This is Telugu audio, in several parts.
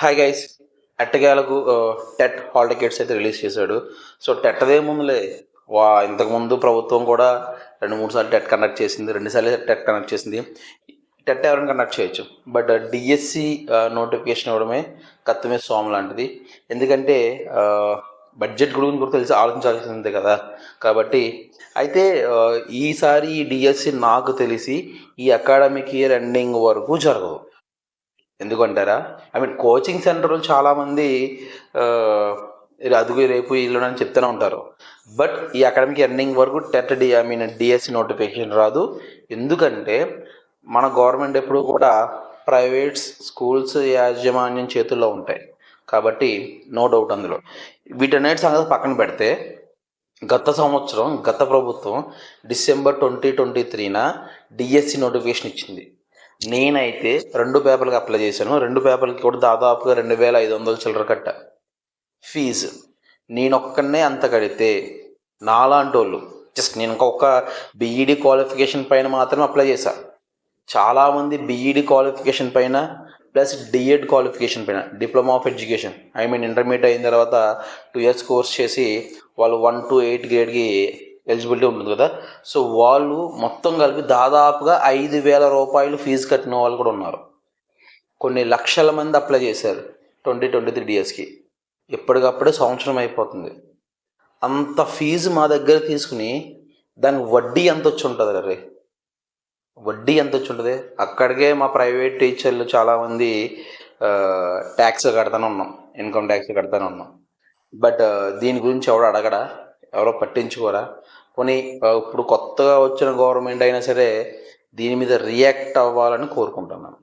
హాయ్ గైస్ ఎట్టగాలకు టెట్ హాల్ టికెట్స్ అయితే రిలీజ్ చేశాడు. సో టెట్ అదే ముందులే. వా ఇంతకుముందు ప్రభుత్వం కూడా రెండు మూడు సార్లు టెట్ కండక్ట్ చేసింది రెండుసార్లు టెట్ కండక్ట్ చేసింది. టెట్ ఎవరైనా కండక్ట్ చేయొచ్చు. బట్ డిఎస్సి నోటిఫికేషన్ ఇవ్వడమే కత్తమే సోమ లాంటిది. ఎందుకంటే బడ్జెట్ గురించి కూడా తెలిసి ఆలోచించాల్సిందే కదా. కాబట్టి అయితే ఈసారి ఈ డిఎస్సి నాకు తెలిసి ఈ అకాడమిక్ ఇయర్ ఎండింగ్ వరకు జరగదు ఎందుకంటారా? ఐ మీన్ కోచింగ్ సెంటర్లు చాలామంది ఇది అదుగు రేపు ఇల్లు అని చెప్తూనే ఉంటారు. బట్ ఈ అకాడమిక్ ఎండింగ్ వరకు TET D I mean DSC notification రాదు. ఎందుకంటే మన గవర్నమెంట్ ఎప్పుడు కూడా ప్రైవేట్ స్కూల్స్ యాజమాన్యం చేతుల్లో ఉంటాయి. కాబట్టి నో డౌట్ అందులో. వీటన్నిటి సంగతి పక్కన పెడితే గత సంవత్సరం గత ప్రభుత్వం డిసెంబర్ ట్వంటీ ట్వంటీ త్రీన డిఎస్సి నోటిఫికేషన్ ఇచ్చింది. నేనైతే రెండు పేపర్లకు అప్లై చేశాను. రెండు పేపర్లకి కూడా దాదాపుగా రెండు వేల ఐదు వందల చిల్లర కట్ట ఫీజు. నేను ఒక్కనే అంత కడితే నాలాంటి వాళ్ళు జస్ట్ నేను ఇంకొక బీఈడి క్వాలిఫికేషన్ పైన మాత్రమే అప్లై చేశా. చాలామంది బీఈడి క్వాలిఫికేషన్ పైన ప్లస్ డిఎడ్ క్వాలిఫికేషన్ పైన diploma of education I mean intermediate అయిన తర్వాత టూ ఇయర్స్ కోర్స్ చేసి వాళ్ళు వన్ టు ఎయిట్ గ్రేడ్కి ఎలిజిబిలిటీ ఉంటుంది కదా. సో వాళ్ళు మొత్తం కలిపి దాదాపుగా ఐదు వేల రూపాయలు ఫీజు కట్టిన వాళ్ళు కూడా ఉన్నారు. కొన్ని లక్షల మంది అప్లై చేశారు ట్వంటీ ట్వంటీ త్రీ డిఎస్కి ఎప్పటికప్పుడే సంవత్సరం అయిపోతుంది. అంత ఫీజు మా దగ్గర తీసుకుని దానికి వడ్డీ ఎంత వచ్చి ఉంటుంది రే? వడ్డీ ఎంత వచ్చి ఉంటుంది? అక్కడికే మా ప్రైవేట్ టీచర్లు చాలామంది ట్యాక్స్ కడతానే ఉన్నాం. ఇన్కమ్ ట్యాక్స్ కడతానే ఉన్నాం. బట్ దీని గురించి ఎవడు అడగడా? ఎవరో పట్టించుకోరా? కొని ఇప్పుడు కొత్తగా వచ్చిన గవర్నమెంట్ అయినా సరే దీని మీద రియాక్ట్ అవ్వాలని కోరుకుంటున్నాను.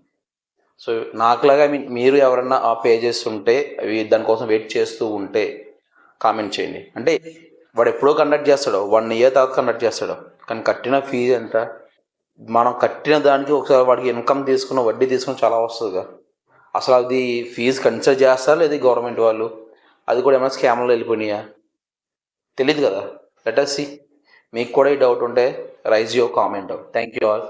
సో నాకులాగా మీన్ మీరు ఎవరన్నా ఆ పేజెస్ ఉంటే అవి దానికోసం వెయిట్ చేస్తూ ఉంటే కామెంట్ చేయండి. అంటే వాడు ఎప్పుడో కండక్ట్ చేస్తాడు వన్ ఇయర్ తర్వాత కండక్ట్ చేస్తాడు కానీ కట్టిన ఫీజు ఎంత? మనం కట్టిన దానికి ఒకసారి వాడికి ఇన్కమ్ తీసుకున్న వడ్డీ తీసుకుని చాలా వస్తుందిగా అసలు అది ఫీజు కన్సిడర్ చేస్తారా లేదు గవర్నమెంట్ వాళ్ళు? అది కూడా ఏమైనా స్కామ్లో వెళ్ళిపోయినాయా? తెలియదు కదా. లెట్ సి మీకు కూడా ఈ డౌట్ ఉంటే raise your comment. Thank you all